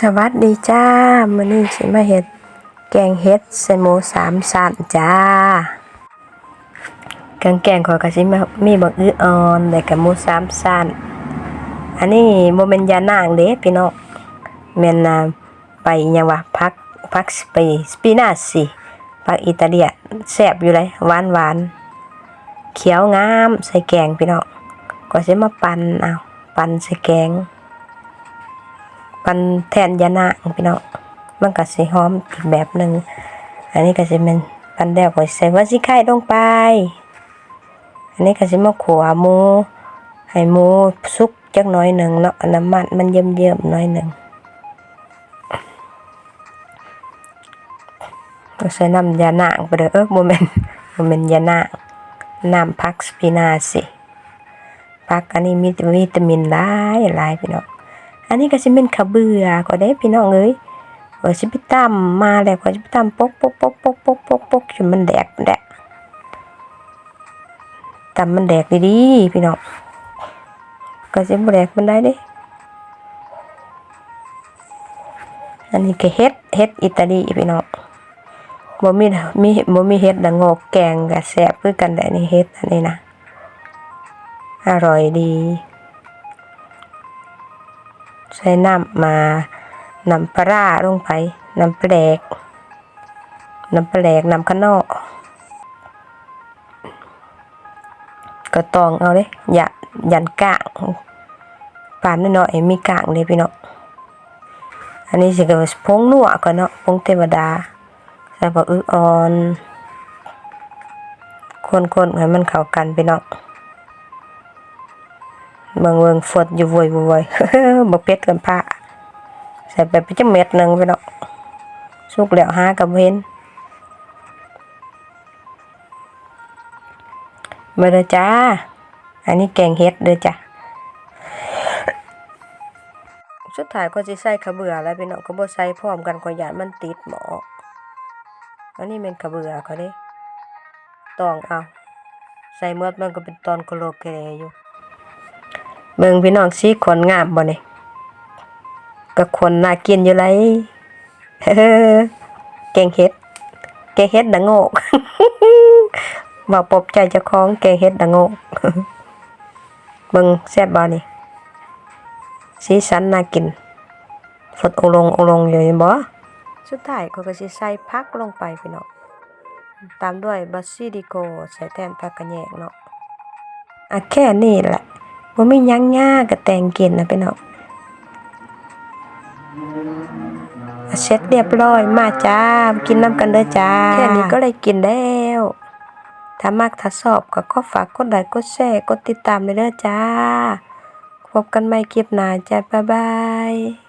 สวัสดีจ้ามื้อนี้สิมาเฮ็ดแกงเฮ็ดใส่หมูสามชั้นจ้าเครื่องแกงขอยก็สิมามีบักอื้ออ่อนแล้วก็หมูสามชั้นอันนี้บ่แม่นยานางเด้พี่น้องแม่นน่ะใบอิหยังวะผักผักสเปสปินาซีผักอิตาเลียแซ่บอยู่เลยหวานๆเขียวงามใส่แกงพี่น้องก็สิมาปั่นเอาปั่นใส่แกง ปันแทนยานาพี่น้องมันก็สิหอมอีกแบบหนึ่งอันนี้ก็สิเป็นปันแดวก็ใส่ว่าสิไข่ลงไป อันนี้ก็สิมาขัวหมูให้หมูสุกจักน้อยหนึ่งเนาะน้ำมันมันเยิ้มๆหน้อยหนึ่งก็ใส่น้ำยานางไปเด้อเออโมเมนโมเมนยานางน้ำพักสปินาสิพักอันนี้มีวิตามินหลายหลายพี่น้อง อันนี้ก็สิเป็นข้าวเบื่อก็ได้พี่น้องเอ้ยก็สิไปตำมาแล้วก็สิไปตำปกปกปกปกปกปกปกจนมันแดกแดกตำมันแดกดีๆพี่น้องก็สิบ่แดกมันได้เด้อันนี้ก็เฮ็ดเฮ็ดอิตาลีพี่น้องบ่มีมีบ่มีเฮ็ดละโงกแกงก็แซ่บคือกันได้นี่เฮ็ดอันนี้นะอร่อยดี ใส่น้ำมานำปลาลงไปน้ำปลาแดกนำปลาแดกน้ำขนอก็ตองเอาเลยอย่ายันกลางปานน้อยๆมีกลางเลยพี่เนาะอันนี้สิก็พงนัวก่อนเนาะพงเทวดาใส่ผักอึอ่อนคนๆให้มันเข้ากันพี่เนาะ เบิ่งเบิ่งฟดอยู่วยวยบ่เป็ดกันพระใส่ไปไปจักเม็ดหนึงพี่น้องสุกแล้วหากับเว้นมาเด้อจ้า อันนี้แกงเฮ็ดเด้อจ้ะสุดท้ายก็สิใส่ข้าวเบื่อแล้วพี่น้องก็บ่ใส่พร้อมกันก็ย่านมันติดหมออันนี้แม่นข้าวเบื่อเขาเด้ตองเอาใส่เมื่อมันก็เป็นตอนโกโลเกเลอยู่ เบิ่งพี่น้องสิคนงามบ่นี่ก็คนน่ากินอยู่ไรเออแกงเฮ็ด แกงเฮ็ดดังโงกบ่ปบใจเจ้าของแกงเฮ็ดดังโงกเบิ่งแซ่บบ่นี่สีสันน่ากินฟดองลงองลงอยู่นี่บ่สุดท้ายเขาก็สิใส่ผักลงไปพี่น้องตามด้วยบาซิลิโกใส่แทนผักกระแยงเนาะอะแค่นี้แหละ บ่มียังง่ากับแต่งกินนะพี่น้องเช็ดเรียบร้อยมาจ้า กินน้ำกันเด้อจ้า แค่นี้ก็เลยกินแล้ว ถ้ามากถ้าสอบก็ขอฝากกดไลค์กดแชร์กดติดตามเลยเด้อจ้า พบกันใหม่คลิปหน้าจ้า บ๊ายบาย